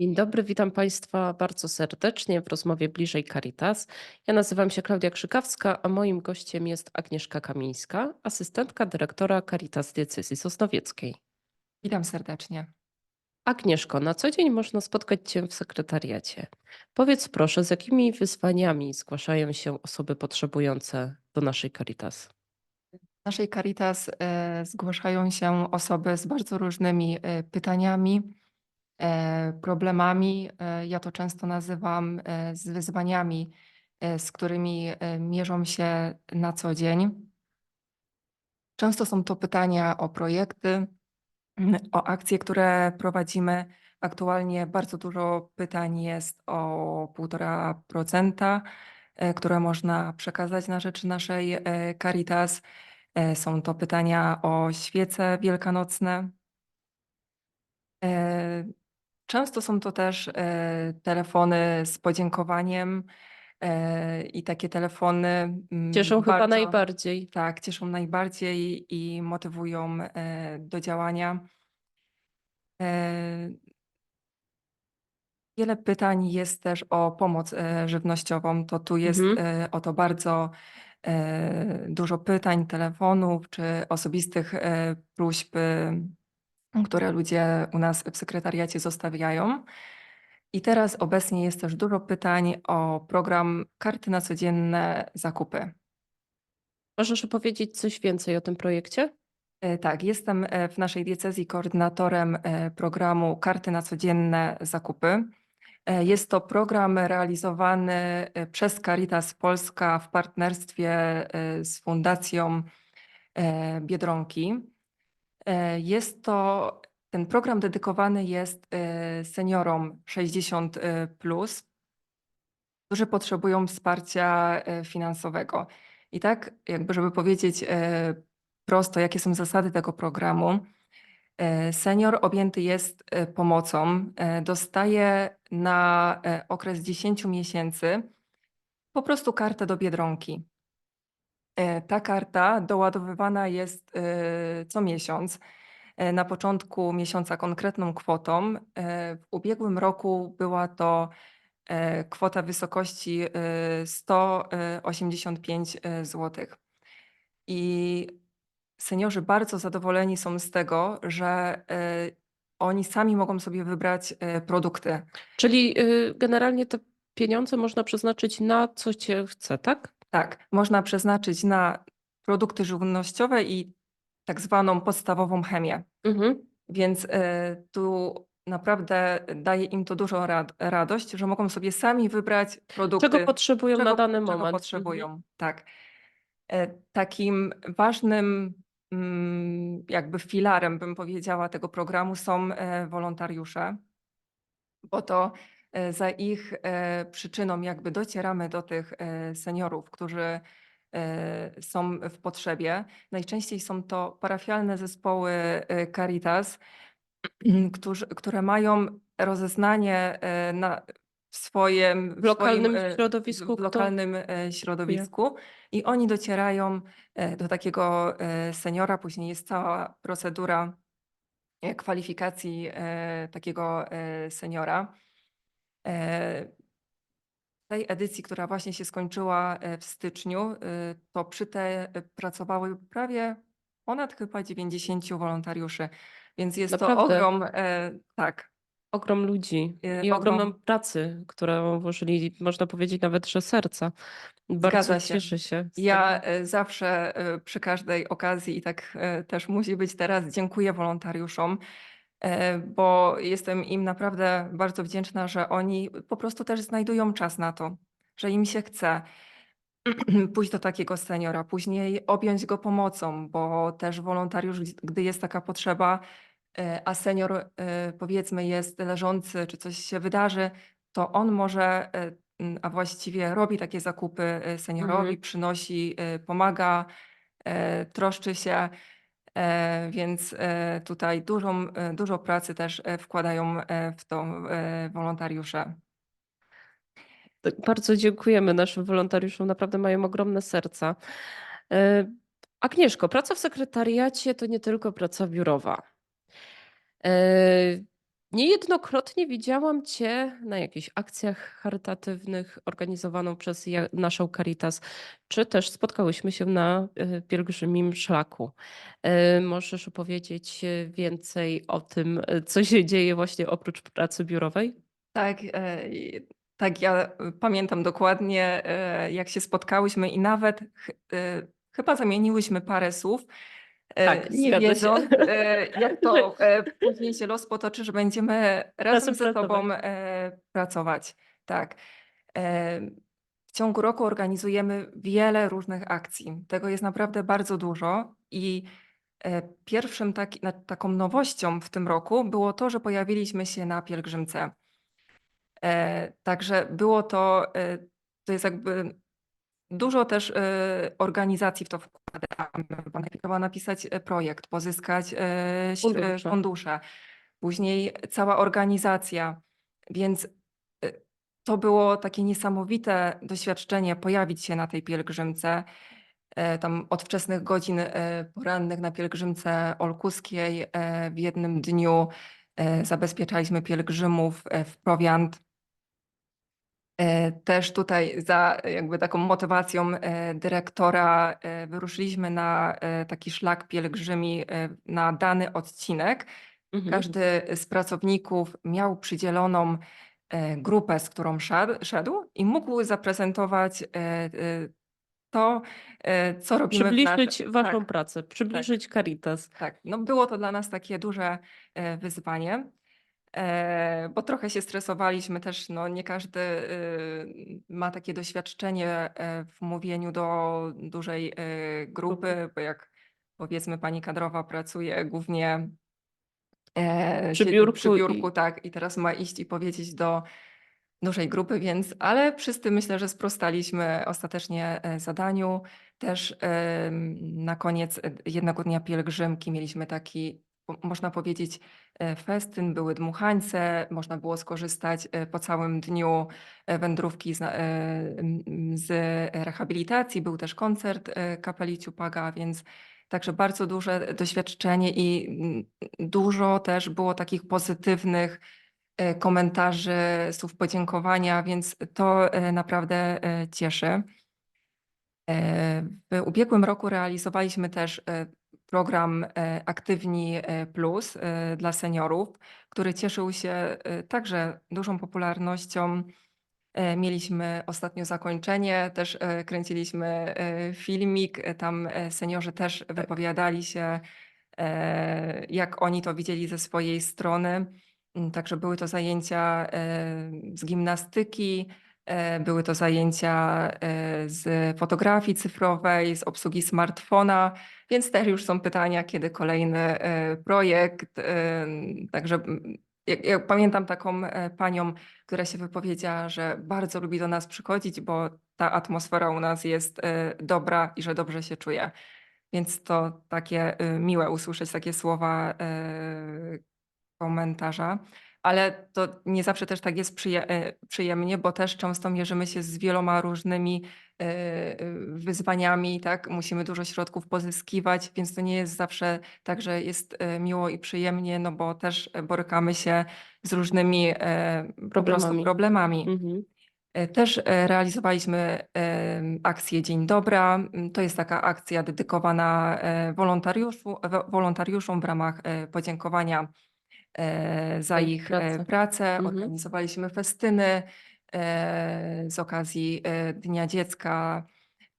Dzień dobry, witam Państwa bardzo serdecznie w rozmowie Bliżej Caritas. Ja nazywam się Klaudia Krzykawska, a moim gościem jest Agnieszka Kamińska, asystentka dyrektora Caritas Diecezji Sosnowieckiej. Witam serdecznie. Agnieszko, na co dzień można spotkać Cię w sekretariacie. Powiedz proszę, z jakimi wyzwaniami zgłaszają się osoby potrzebujące do naszej Caritas? W naszej Caritas e, zgłaszają się osoby z bardzo różnymi e, pytaniami, problemami. E, ja to często nazywam e, z wyzwaniami, e, z którymi e, mierzą się na co dzień. Często są to pytania o projekty, o akcje, które prowadzimy. Aktualnie bardzo dużo pytań jest o 1,5%, e, które można przekazać na rzecz naszej e, Caritas. E, Są to pytania o świece wielkanocne. Często są to też e, telefony z podziękowaniem e, i takie telefony mm, Cieszą chyba bardzo, najbardziej. tak, cieszą najbardziej i motywują e, do działania. Wiele pytań jest też o pomoc żywnościową. To tu jest Mhm. o to bardzo dużo pytań, telefonów czy osobistych próśb, które ludzie u nas w sekretariacie zostawiają. I teraz obecnie jest też dużo pytań o program Karty na codzienne zakupy. Możesz opowiedzieć coś więcej o tym projekcie? E, Tak, jestem e, w naszej diecezji koordynatorem e, programu Karty na codzienne zakupy. Jest to program realizowany przez Caritas Polska w partnerstwie z Fundacją Biedronki. E, Jest to, ten program dedykowany jest e, seniorom 60 e, plus, którzy potrzebują wsparcia finansowego. I tak, jakby żeby powiedzieć prosto, jakie są zasady tego programu. Senior objęty jest pomocą, dostaje na okres 10 miesięcy po prostu kartę do Biedronki. E, Ta karta doładowywana jest e, co miesiąc. E, Na początku miesiąca konkretną kwotą. W ubiegłym roku była to kwota wysokości e, 185 zł. I seniorzy bardzo zadowoleni są z tego, że oni sami mogą sobie wybrać produkty. Czyli y, generalnie te pieniądze można przeznaczyć na co Cię chce, tak? Tak, można przeznaczyć na produkty żywnościowe i tak zwaną podstawową chemię. Mhm. Więc e, tu naprawdę daje im to dużą rad radość, że mogą sobie sami wybrać produkty. Czego potrzebują na czego- dany czego moment. Mhm. potrzebują, tak. E, Takim ważnym mm, jakby filarem, bym powiedziała, tego programu są e, wolontariusze, bo to za ich e, przyczyną jakby docieramy do tych e, seniorów, którzy e, są w potrzebie. Najczęściej są to parafialne zespoły e, Caritas, którzy, które mają rozeznanie e, na w swoim W lokalnym swoim, e, środowisku w kto lokalnym e, środowisku i oni docierają e, do takiego e, seniora. Później jest cała procedura e, kwalifikacji e, takiego e, seniora. E, tej edycji, która właśnie się skończyła e, w styczniu, e, to przy te e, pracowały prawie ponad chyba 90 wolontariuszy, więc jest to Naprawdę? ogrom, e, tak, ogrom ludzi i ogromną ogrom. pracy, którą włożyli, można powiedzieć nawet, że serca. Bardzo Zgadza się. cieszę się. Ja zawsze przy każdej okazji i tak też musi być teraz, dziękuję wolontariuszom, bo jestem im naprawdę bardzo wdzięczna, że oni po prostu też znajdują czas na to, że im się chce pójść do takiego seniora, później objąć go pomocą, bo też wolontariusz, gdy- jest taka potrzeba, e, a senior e, powiedzmy jest leżący, czy coś się wydarzy, to on może, e, a właściwie robi takie zakupy e, seniorowi, Mhm. przynosi, e, pomaga, e, troszczy się, e, więc e, tutaj e, dużo pracy też e, wkładają e, w to e, wolontariusze. Tak, Bardzo dziękujemy naszym wolontariuszom, naprawdę mają ogromne serca. E, Agnieszko, praca w sekretariacie to nie tylko praca biurowa. E, Niejednokrotnie widziałam Cię na jakichś akcjach charytatywnych organizowaną przez naszą Caritas, czy też spotkałyśmy się na, y, pielgrzymim szlaku. Y, możesz opowiedzieć, y, więcej o tym, co się dzieje właśnie oprócz pracy biurowej? Tak, e, tak, ja pamiętam dokładnie, e, jak się spotkałyśmy i nawet ch chyba zamieniłyśmy parę słów, e, Tak, nie wiedząc, e, jak to e, później się los potoczy, że będziemy razem ze sobą pracować. e. Tak. E, w ciągu roku organizujemy wiele różnych akcji. Tego jest naprawdę bardzo dużo i e, pierwszym taki, taką nowością w tym roku było to, że pojawiliśmy się na pielgrzymce. E, Także było to, e, to jest jakby dużo też e, organizacji w to bo najpierw trzeba napisać e, projekt, pozyskać e, Fundusze. fundusze, później cała organizacja, więc to było takie niesamowite doświadczenie pojawić się na tej pielgrzymce. Tam od wczesnych godzin porannych na pielgrzymce olkuskiej w jednym dniu zabezpieczaliśmy pielgrzymów w prowiant. E, Też tutaj za jakby taką motywacją e, dyrektora e, wyruszyliśmy na taki szlak pielgrzymi na dany odcinek. Mhm. Każdy z pracowników miał przydzieloną grupę, z którą szedł, i mógł zaprezentować to, co robimy Przybliżyć naszym... waszą Tak, pracę, przybliżyć Caritas. tak. No było to dla nas takie duże wyzwanie. E, bo trochę się stresowaliśmy też, no nie każdy y, ma takie doświadczenie e, w mówieniu do dużej e, grupy, bo jak powiedzmy pani kadrowa pracuje głównie e, Przy siedzi przy biurku biurku, i tak, i teraz ma iść i powiedzieć do dużej grupy, więc, ale wszyscy myślę, że sprostaliśmy ostatecznie zadaniu. Też na koniec jednego dnia pielgrzymki mieliśmy taki, można powiedzieć, e, festyn, były dmuchańce, można było skorzystać e, po całym dniu e, wędrówki z, z rehabilitacji, był też koncert kapeli Ciupaga, więc także bardzo duże doświadczenie i dużo też było takich pozytywnych komentarzy, słów podziękowania, więc to naprawdę cieszy. W ubiegłym roku realizowaliśmy też program e, Aktywni e, Plus e, dla seniorów, który cieszył się także dużą popularnością. Mieliśmy ostatnio zakończenie, też kręciliśmy filmik, tam seniorzy też wypowiadali się, jak oni to widzieli ze swojej strony. Mm, Także były to zajęcia z gimnastyki, były to zajęcia e, z fotografii cyfrowej, z obsługi smartfona, więc też już są pytania, kiedy kolejny e, projekt. e, Także jak, jak pamiętam taką e, panią, która się wypowiedziała, że bardzo lubi do nas przychodzić, bo ta atmosfera u nas jest e, dobra i że dobrze się czuje. Więc to takie e, miłe usłyszeć takie słowa e, komentarza. Ale to nie zawsze też tak jest e, przyjemnie, bo też często mierzymy się z wieloma różnymi e, e, wyzwaniami, tak? Musimy dużo środków pozyskiwać, więc to nie jest zawsze tak, że jest miło i przyjemnie, no bo też borykamy się z różnymi Problemami. problemami. Mhm. Też realizowaliśmy akcję Dzień Dobra. M, To jest taka akcja dedykowana wolontariuszom w ramach podziękowania za Za ich e, pracę. pracę. Mhm. Organizowaliśmy festyny e, z okazji e, Dnia Dziecka.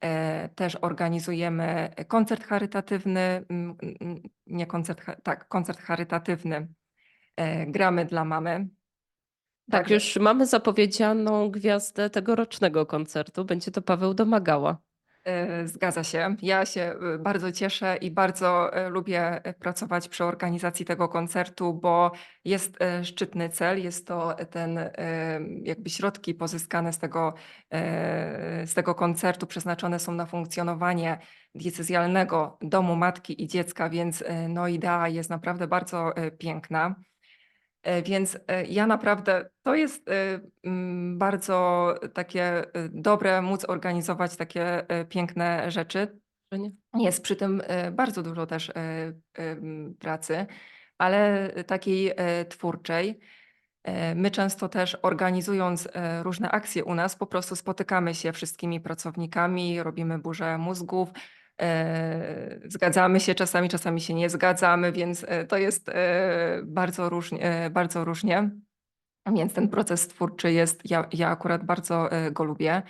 E, Też organizujemy koncert charytatywny, nie koncert, tak, koncert charytatywny. E, Gramy dla mamy. Tak, Także- już mamy zapowiedzianą gwiazdę tegorocznego koncertu. Będzie to Paweł Domagała. E, Zgadza się. Ja się e, bardzo cieszę i bardzo e, lubię pracować przy organizacji tego koncertu, bo jest szczytny cel. Jest to ten jakby środki pozyskane z tego, z tego koncertu przeznaczone są na funkcjonowanie diecezjalnego domu matki i dziecka, więc no idea jest naprawdę bardzo piękna. E, Więc e, ja naprawdę, to jest e, mm, bardzo takie dobre móc organizować takie piękne rzeczy. Jest przy tym bardzo dużo też pracy, ale takiej twórczej. My często też organizując różne akcje u nas, po prostu spotykamy się wszystkimi pracownikami, robimy burzę mózgów, zgadzamy się czasami, czasami się nie zgadzamy, więc e, to jest e, bardzo różnie. e, Bardzo różnie. Więc ten proces twórczy jest, ja, ja akurat bardzo e, go lubię.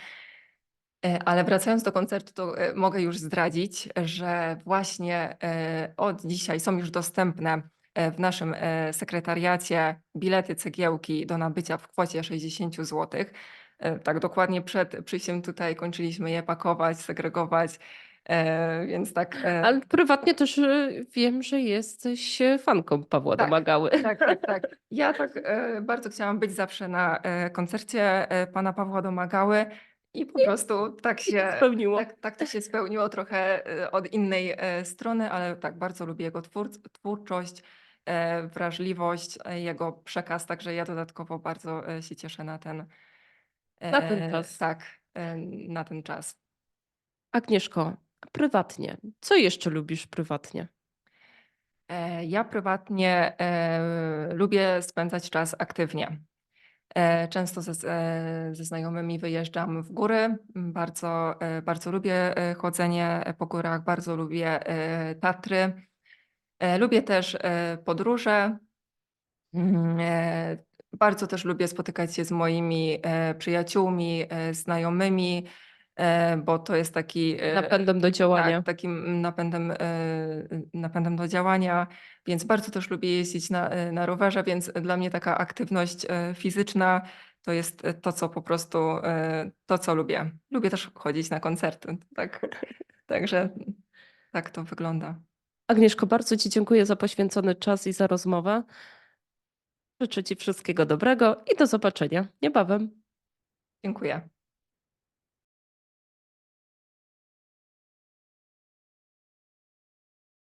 E, Ale wracając do koncertu, to e, mogę już zdradzić, że właśnie e, od dzisiaj są już dostępne e, w naszym e, sekretariacie bilety cegiełki do nabycia w kwocie 60 zł. Tak dokładnie przed przyjściem tutaj kończyliśmy je pakować, segregować, e, więc tak. e, Ale prywatnie też y, wiem, że jesteś e, fanką Pawła Tak, Domagały. Tak, tak, tak. Ja tak e, bardzo chciałam być zawsze na e, koncercie e, pana Pawła Domagały i po prostu tak się się, spełniło. tak, tak to się spełniło trochę e, od innej e, strony, ale tak bardzo lubię jego twór, twórczość, e, wrażliwość, e, jego przekaz, także ja dodatkowo bardzo e, się cieszę na ten, Na ten e, czas. tak, e, na ten czas. Agnieszko, prywatnie, co jeszcze lubisz prywatnie? E, Ja prywatnie e, lubię spędzać czas aktywnie. E, Często ze, e, ze znajomymi wyjeżdżam w góry. Bardzo, e, bardzo lubię e, chodzenie po górach, bardzo lubię e, Tatry. E, Lubię też e, podróże. Mm, e, Bardzo też lubię spotykać się z moimi e, przyjaciółmi, e, znajomymi, bo to jest taki e, Napędem do działania. tak, takim napędem, e, napędem do działania, więc bardzo też lubię jeździć na, e, na rowerze, więc dla mnie taka aktywność e, fizyczna to jest e, to, co po prostu, e, to, co lubię. Lubię też chodzić na koncerty, tak. Także tak to wygląda. Agnieszko, bardzo Ci dziękuję za poświęcony czas i za rozmowę. Życzę Ci wszystkiego dobrego i do zobaczenia niebawem. Dziękuję.